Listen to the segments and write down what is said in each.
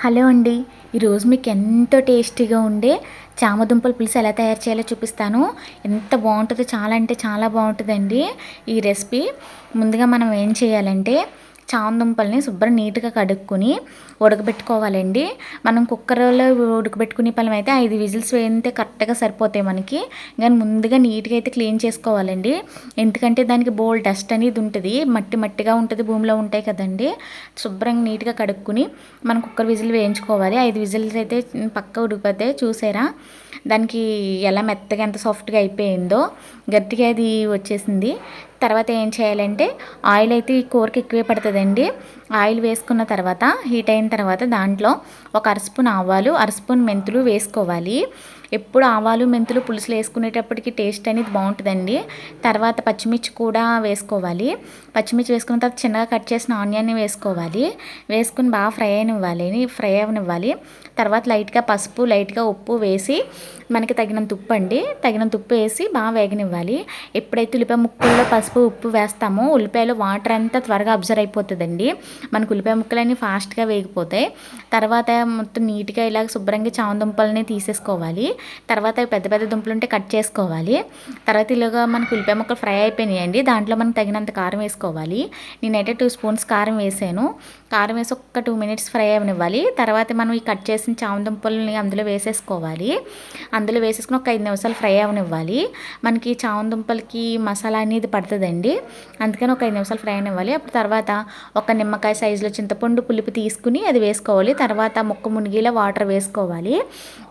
Hello అండి. ఈరోజు మీకు ఎంతో టేస్టీగా ఉండే చామదుంపల పులుసు ఎలా తయారు చేయాలో చూపిస్తాను. ఎంత బాగుంటుందో చాలా అంటే చాలా బాగుంటుందండి ఈ రెసిపీ. ముందుగా మనం ఏం చేయాలంటే చాందుంపల్ని శుభ్రం నీట్గా కడుక్కొని ఉడకబెట్టుకోవాలండి. మనం కుక్కర్లో ఉడకబెట్టుకునే పళ్ళం అయితే ఐదు విజిల్స్ వేస్తే కరెక్ట్గా సరిపోతాయి మనకి. కానీ ముందుగా నీట్గా అయితే క్లీన్ చేసుకోవాలండి. ఎందుకంటే దానికి బోల్ డస్ట్ అనేది ఉంటుంది. మట్టి మట్టిగా ఉంటుంది. భూమిలో ఉంటాయి కదండి. శుభ్రంగా నీట్గా కడుక్కుని మనం కుక్కర్ విజిల్ వేయించుకోవాలి. ఐదు విజిల్స్ అయితే పక్క ఉడికిపోతే చూసారా? దానికి ఎలా మెత్తగా ఎంత సాఫ్ట్గా అయిపోయిందో గట్టిగా అది వచ్చేసింది. తర్వాత ఏం చేయాలంటే ఆయిల్ అయితే ఈ కూరకి ఎక్కువే పడుతుందండి. ఆయిల్ వేసుకున్న తర్వాత హీట్ అయిన తర్వాత దాంట్లో ఒక అరస్పూన్ ఆవాలు అరస్పూన్ మెంతులు వేసుకోవాలి. ఎప్పుడు ఆవాలు మెంతులు పులుసులు వేసుకునేటప్పటికి టేస్ట్ అనేది బాగుంటుందండి. తర్వాత పచ్చిమిర్చి కూడా వేసుకోవాలి. పచ్చిమిర్చి వేసుకున్న తర్వాత చిన్నగా కట్ చేసిన ఆనియన్ని వేసుకోవాలి. వేసుకుని బాగా ఫ్రై అయినివ్వాలి ఫ్రై అవనివ్వాలి. తర్వాత లైట్గా పసుపు లైట్గా ఉప్పు వేసి మనకి తగినంత ఉప్పు అండి. తగినంత ఉప్పు వేసి బాగా వేగనివ్వాలి. ఎప్పుడైతే ఉల్లిపాయ ముక్కల్లో పసుపు ఉప్పు వేస్తామో ఉల్లిపాయలో వాటర్ అంతా త్వరగా అబ్జర్వ్ అయిపోతుందండి. మనకు ఉల్లిపాయ ముక్కలన్నీ ఫాస్ట్గా వేగిపోతాయి. తర్వాత మొత్తం నీట్గా ఇలా శుభ్రంగా చామదుంపలని తీసేసుకోవాలి. తర్వాత పెద్ద పెద్ద దుంపలు ఉంటే కట్ చేసుకోవాలి. తర్వాత ఇలాగా మనకు ఉల్లిపాయ ముక్కలు ఫ్రై అయిపోయినాయండి. దాంట్లో మనకు తగినంత కారం వేసుకోవాలి. నేనైతే టూ స్పూన్స్ కారం వేసాను. కారం వేసి ఒక్క టూ మినిట్స్ ఫ్రై అవనివ్వాలి. తర్వాత మనం ఈ కట్ చేసిన చామ దుంపల్ని అందులో వేసేసుకోవాలి. అందులో వేసేసుకుని ఒక ఐదు నిమిషాలు ఫ్రై అవనివ్వాలి. మనకి చామ దుంపలకి మసాలా అనేది పడుతుందండి. అందుకని ఒక ఐదు నిమిషాలు ఫ్రై అనివ్వాలి అప్పుడు తర్వాత ఒక నిమ్మకాయ సైజులో చింతపండు పులుపు తీసుకుని అది వేసుకోవాలి. తర్వాత ముక్క మునిగిలా వాటర్ వేసుకోవాలి.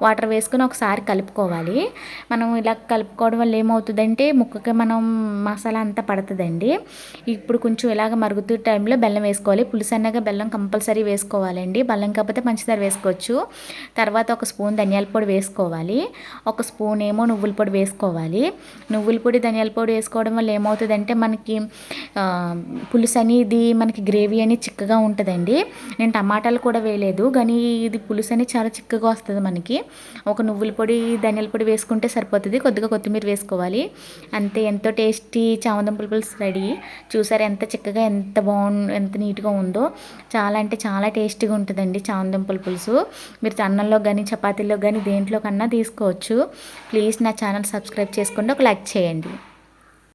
వాటర్ వేసుకుని ఒకసారి కలుపుకోవాలి. మనం ఇలా కలుపుకోవడం వల్ల ఏమవుతుందంటే ముక్కకి మనం మసాలా అంతా పడుతుందండి. ఇప్పుడు కొంచెం ఇలాగ మరుగుతూ టైంలో బెల్లం వేసుకోవాలి. పులుసు అన్నగా బెల్లం కంపల్సరీ వేసుకోవాలండి. బెల్లం కాకపోతే పంచదార వేసుకోవచ్చు. తర్వాత ఒక స్పూన్ ధనియాల పొడి వేసుకోవాలి. ఒక స్పూన్ ఏమో నువ్వుల పొడి వేసుకోవాలి. నువ్వుల పొడి ధనియాల పొడి వేసుకోవడం వల్ల ఏమవుతుందంటే మనకి పులుసు అనేది మనకి గ్రేవీ అనేది చిక్కగా ఉంటుందండి. నేను టమాటాలు కూడా వేయలేదు. కానీ ఇది పులుసు అనేది చాలా చిక్కగా వస్తుంది మనకి. ఒక నువ్వుల పొడి పొడి ధనియాల పొడి వేసుకుంటే సరిపోతుంది. కొద్దిగా కొత్తిమీర వేసుకోవాలి. అంతే ఎంతో టేస్టీ చామదుంపల పులుసు రెడీ. చూసారు ఎంత చిక్కగా ఎంత బాగు ఎంత నీట్గా ఉందో. చాలా అంటే చాలా టేస్టీగా ఉంటుందండి చామదుంపల పులుసు. మీరు అన్నంలో కానీ చపాతీల్లో కానీ దేంట్లో కన్నా తీసుకోవచ్చు. ప్లీజ్ నా ఛానల్ సబ్స్క్రైబ్ చేసుకోండి. ఒక లైక్ చేయండి.